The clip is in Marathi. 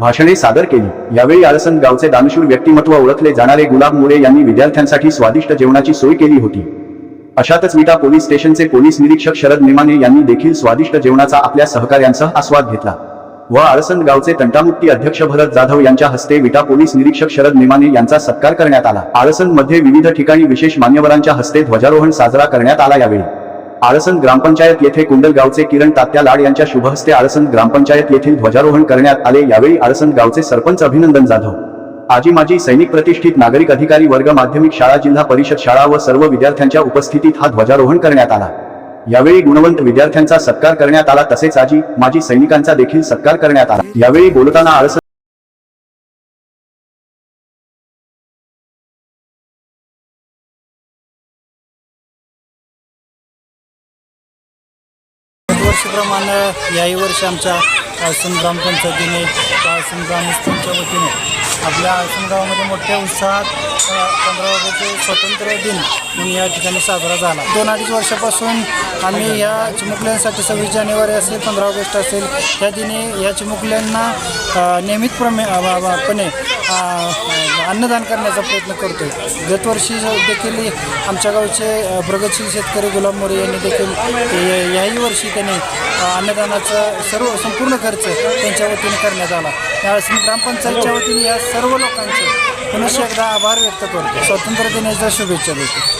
भाषणे सादर केली. यावेळी आळसंद गावचे दानशूर व्यक्तिमत्व ओळखले जाणारे गुलाब मुळे यांनी विद्यार्थ्यांसाठी स्वादिष्ट जेवणाची सोय केली होती. अशातच विटा पोलीस स्टेशनचे पोलीस निरीक्षक शरद निमाने यांनी देखील स्वादिष्ट जेवणाचा आपल्या सहकार्यांसह आस्वाद घेतला. व आळसंद गावचे तंटामुक्ती अध्यक्ष भरत जाधव यांच्या हस्ते विटा पोलीस निरीक्षक शरद निमाने यांचा सत्कार करण्यात आला. आळसंदमध्ये विविध ठिकाणी विशेष मान्यवरांच्या हस्ते ध्वजारोहण साजरा करण्यात आला यावेळी. आळसन ग्रामपंचायत येथे कुंडल गावचे किरण तात्या लाड यांच्या शुभहस्ते आळसन ग्रामपंचायत येथील ध्वजारोहण करण्यात आले. यावेळी आळसन गावचे सरपंच अभिनंदन जाधव. आजी माजी सैनिक प्रतिष्ठित नागरिक अधिकारी वर्ग माध्यमिक शाळा जिल्हा परिषद शाळा व सर्व विद्यार्थ्यांच्या उपस्थितीत हा ध्वजारोहण करण्यात आला. यावेळी गुणवंत विद्यार्थ्यांचा सत्कार करण्यात आला. तसेच आजी माजी सैनिकांचा देखील सत्कार करण्यात आला. यावेळी बोलताना आळसंद दरवर्षीप्रमाणे याही वर्षी आमच्या संग्राम ग्रामपंचायतीने आळसण ग्रामस्थांच्या वतीने आपल्या आळसण गावामध्ये मोठ्या उत्साहात पंधरा ऑगस्ट स्वातंत्र्य दिन म्हणून या ठिकाणी साजरा झाला. दोन अडीच वर्षापासून आम्ही या चिमुकल्यांसाठी सव्वीस जानेवारी असेल पंधरा ऑगस्ट असेल या दिनी या चिमुकल्यांना नियमितप्रमे पणे अन्नदान करण्याचा प्रयत्न करतो आहे गतवर्षी देखील आमच्या गावचे प्रगतशील शेतकरी गुलाम मोरे यांनी देखील याही वर्षी त्यांनी अन्नदानाचा सर्व संपूर्ण खर्च त्यांच्या वतीने करण्यात आला. या ग्रामपंचायतच्या वतीने या सर्व लोकांचे पुनश्च एकदा आभार व्यक्त करतो. स्वातंत्र्य दिनाच्या शुभेच्छा देतो.